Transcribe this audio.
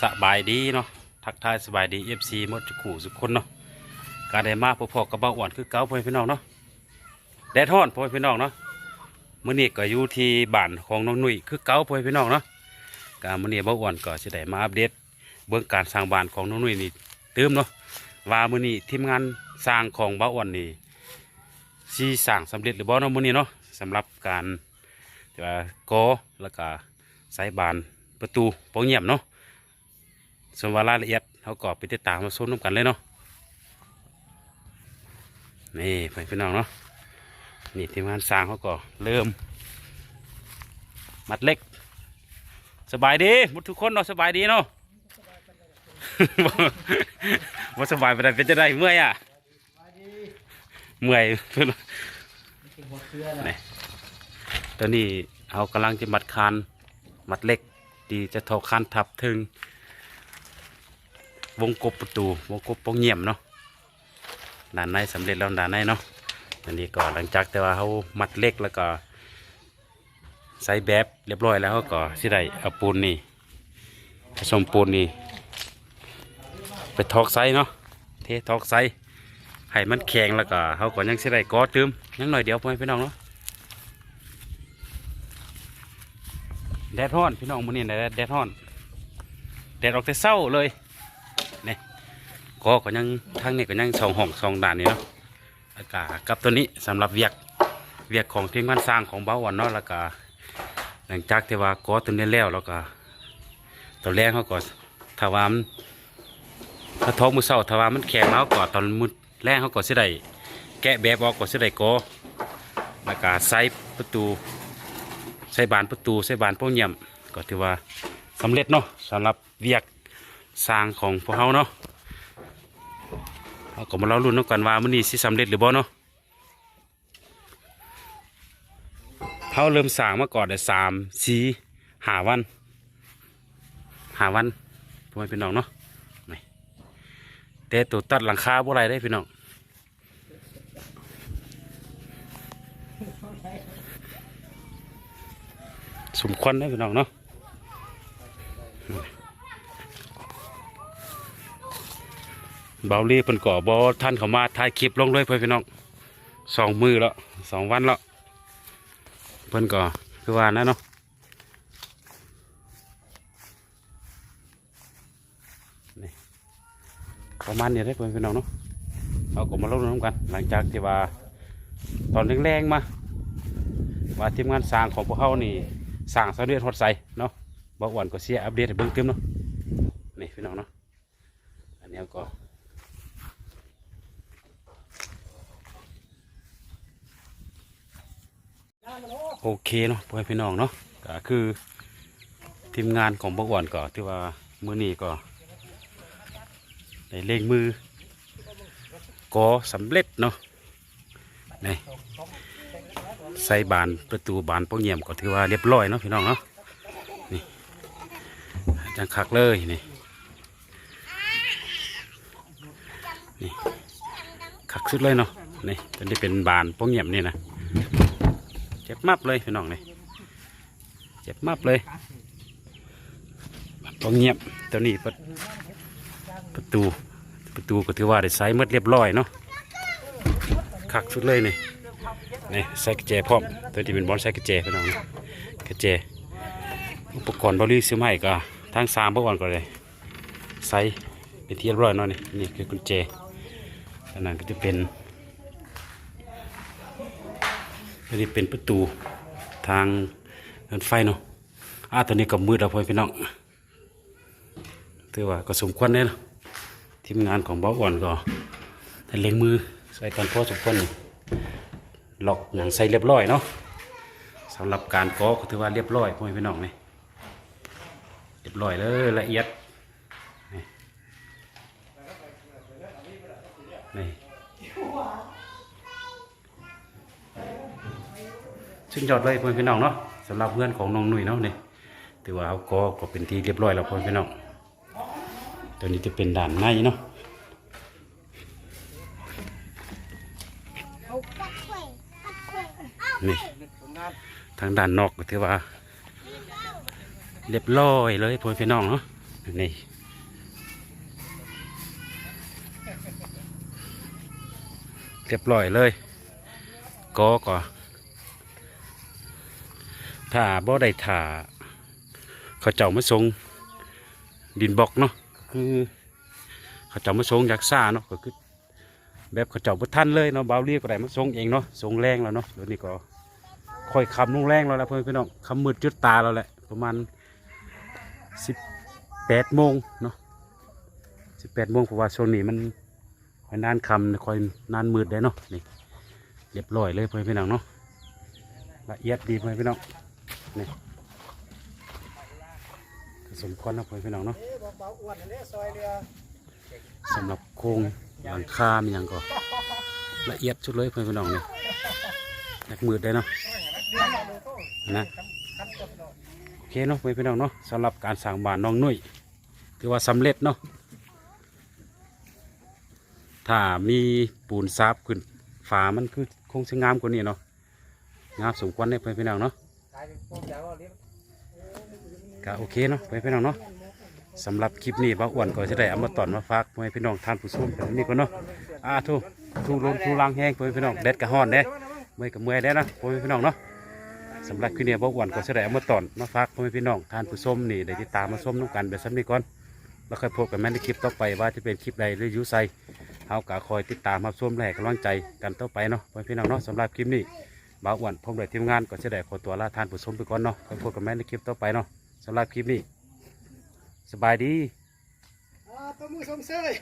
สบายดีเนาะทักทายสบายดีเอฟซีมดทุกคู่ทุกคนเนาะการได้มาพอๆกับเบาอ่อนคือเก่าพ่อพี่น้องเนาะแดดฮ้อนพ่อพี่น้องเนาะมื้อนี้ก็อยู่ที่บ้านของน้องนุ่ยคือเก่าพ่อพี่น้องเนาะการมื้อนี้เบาอ่อนก็สิได้มาอัปเดตเบื้องการสร้างบ้านของน้องนุ่ยนี่เติมเนาะว่ามื้อนี้ทีมงานสร้างของเบาอ่อนนี่สิสร้างสำเร็จหรือบ่เนาะมื้อนี้เนาะสำหรับการก่อแล้วก็ใส่บานประตูโปงเงียบเนาะ ส่วนวารายละเอียดเขาก็ไปติดตามมาส้มน้ำกันเลยเนาะนี่ไปพี่น้องเนาะนี่ทีมงานสร้างเขาก็เริ่ม มัดเล็ก สบายดีหมดทุกคนเนาะสบายดีเนาะว่าสบายไปได้เป็นจะได้เมื่อยอะเมื่อยนี่ตอนนี้เขากำลังจะมัดคานมัดเล็ก ดีจะทอคานทับถึง วงกบประตู วงกบโปงเงียบเนาะด้านในสำเร็จแล้วด้านในเนาะอันนี้ก็หลังจากแต่ว่าเขามัดเล็กแล้วก็ใส่แบบเรียบร้อยแล้วเขาก็สิได้เอาปูนนี่ผสมปูนนี่ไปทอกไซเนาะเททอกไซให้มันแข็งแล้วก็เขาก็ยังสิได้ก่อเติมยังหน่อยเดียวพ่อพี่น้องเนาะแดดร้อนพี่น้องมื้อนี้แดดแดดร้อนแดดออกแต่เช้าเลย ก็ก็ยังทางนี้ก็ยังสองห้องสองด่านนี่เนาะอากาศกับตัวนี้สำหรับเวียกเวียกของทีมงานสร้างของเบ้าวันเนาะแล้วก็หลังจากที่ว่าก่อตัวนี้แล้วแล้วก็ตอนแรกเขาก็ถ้าว่ามันถ้าท้องมือเศร้าถ้าว่ามันแข็งแล้วก็ตอนมือแรกเขาก็สิได้แกะแบบออกก็สิได้ก่อแล้วก็ใส่ประตูใส่บานประตูใส่บานโป้งเยี่ยมก็ถือว่าสำเร็จเนาะสำหรับเวียกสร้างของพวกเขาเนาะ เราก็มาเล่ารุ่นน้ำกันว่ามันนี่สิสำเร็จหรือบ่เนาะเขาเริ่มสร้างมาก่อนได้สามสี่หาวันหาวันพ่อแม่พี่น้องเนาะนี่แต่ตัวตัดหลังคาบ่ไรได้พี่น้องสมควรได้พี่น้องเนาะ เบาลี่เพิ่นก่อบอท่านเขามาถ่ายคลิปลงเลยเพื่อนพี่น้องสองมือแล้วสองวันแล้วเพิ่นก่อคือว่านะเนาะนี่ประมาณนี้ได้เพื่อนพี่น้องเนาะเราก็มาลงน้ำกัน หลังจากที่ว่าตอนแรงๆมาว่าทีมงานสร้างของพวกเขานี่สร้างสำเร็จหดใสเนาะบอกวันก็เสียอัปเดตเบิ่งเต็มเนาะนี่พี่น้องเนาะอันนี้ก็ โอเคเนาะพ่อแม่พี่น้องเนาะก็คือทีมงานของบกวนก็ที่ว่ามือนี้ก็ได้เล่งมือก็สำเร็จเนาะนี่ใส่บานประตูบานโปงเยี่ยมก็ถือว่าเรียบร้อยเนาะพี่น้องเนาะนี่จังคักเลยนี่นี่คักสุดเลยเนาะนี่ตอนนี้เป็นบานโปงเยี่ยมนี่นะ เจ็บมับเลยพี่น้องเลยเจ็บมับเลยต้องเงียบตัวนี้ประประตูประตูก็ถือว่าได้ใส่หมดเรียบร้อยเนาะคักสุดเลยนี่นี่ใส่กระเจพร้อมตัวที่เป็นบอลใส่กระเจพี่น้องนี่กระเจอุปกรณ์บริซื้อใหม่ก็ทางสามเมื่อวันก็เลยใส่ไปนที่เรียบร้อยเนาะนี่นี่คือกุญแจอันนั้นก็จะเป็น อันนี้เป็นประตูทางเดินไฟเนาะอ่าตอนนี้ก็มืดแล้วพ่อพี่น้องถือว่าก็สมควรเลยเนาะทีมงานของเบ้าอ่อนก็ได้เล็งมือใส่กันพอสมควรนี่ล็อกอย่างใส่เรียบร้อยเนาะสำหรับการก่อก็ถือว่าเรียบร้อยพ่อพี่น้องนี่เรียบร้อยเลยละเอียด สุดยอดเลยเพื่อนพี่น้องเนาะสำหรับเพื่อนของน้องหนุ่ยเนาะนี่ถือว่าเขาก็ก็เป็นที่เรียบร้อยแล้วเพื่อนพี่น้องตัวนี้จะเป็นด่านในเนาะนี่ทางด้านนอกก็ถือว่า เรียบร้อยเลยเพื่อนพี่น้องเนาะนี่เรียบร้อยเลยก็ก็ ถ้าบ่ได้ถ่าเขาเจ้ามาส่งดินบล็อกเนาะคือเขาเจ้ามาส่งจากซ่าเนาะก็คือแบบเขาเจ้าบ่ทันเลยเนาะเบาเรียกก็ได้มาส่งเองเนาะส่งแรงแล้วเนาะเดี๋ยวนี้ก็ค่อยคำลงแรงแล้วแหละเพื่อนพี่น้องคำมืดจุดตาเราแหละประมาณสิบแปดโมงเนาะสิบแปดโมงเพราะว่าช่วงนี้มันค่อยนานคำค่อยนานมืดได้เนาะนี่เรียบร้อยเลยเพื่อนพี่น้องเนาะละเอียดดีเพื่อนพี่น้อง นี่ผสมควันเนาะเพื่อนพี่น้องเนาะเอ๊ะเบาๆอ้วนอันนี้ซอยเรือสำหรับโครงหลังคามีอย่างก็ละเอียดชุดเลยเพื่อนพี่น้องเนี่ยนักมืดได้เนาะเรือมาเลยก็นะคันกับเราโอเคเนาะเพื่อนพี่น้องเนาะสำหรับการสร้างบ้านน้องนุ่ยถือว่าสำเร็จเนาะถ้ามีปูนซับขึ้นฝามันคือคงจะงามกว่านี้เนาะงามสมควรเนี่ยเพื่อนพี่น้องเนาะ ก็โอเคเนาะพี่พี่น้องเนาะสำหรับคลิปนี้บ้าอ้วนก็จะได้เอามาตอนมาฝากพี่พี่น้องทานผู้ชมแบบนี้ก่อนเนาะอ่าทูทูลมทูลังแห้งพี่พี่น้องเด็ดกระห้อนเด้เมื่อยกับเมื่อยได้นะพี่พี่น้องเนาะสำหรับคืนนี้บ่อ้วนก็แสดงมาตอนมาฝากพี่พี่น้องทานผู้ชมนี่ได้ติดตามมาชมน้ำกันแบบซ้ำนี้ก่อนแล้วค่อยพบกันแม่ในคลิปต่อไปว่าจะเป็นคลิปใดหรือยูไซเฮากะคอยติดตามมาชมแห้กกำลังใจกันต่อไปเนาะพี่พี่น้องเนาะสำหรับคลิปนี้ บ่าวอ้วนพร้อมด้วยทีมงานก็จะได้ขอตัวลาทานผู้ชมไปก่อนเนาะค่อยพบกันแม่ในคลิปต่อไปเนาะสำหรับคลิปนี้สบายดีอ่าตัวมือสมเสย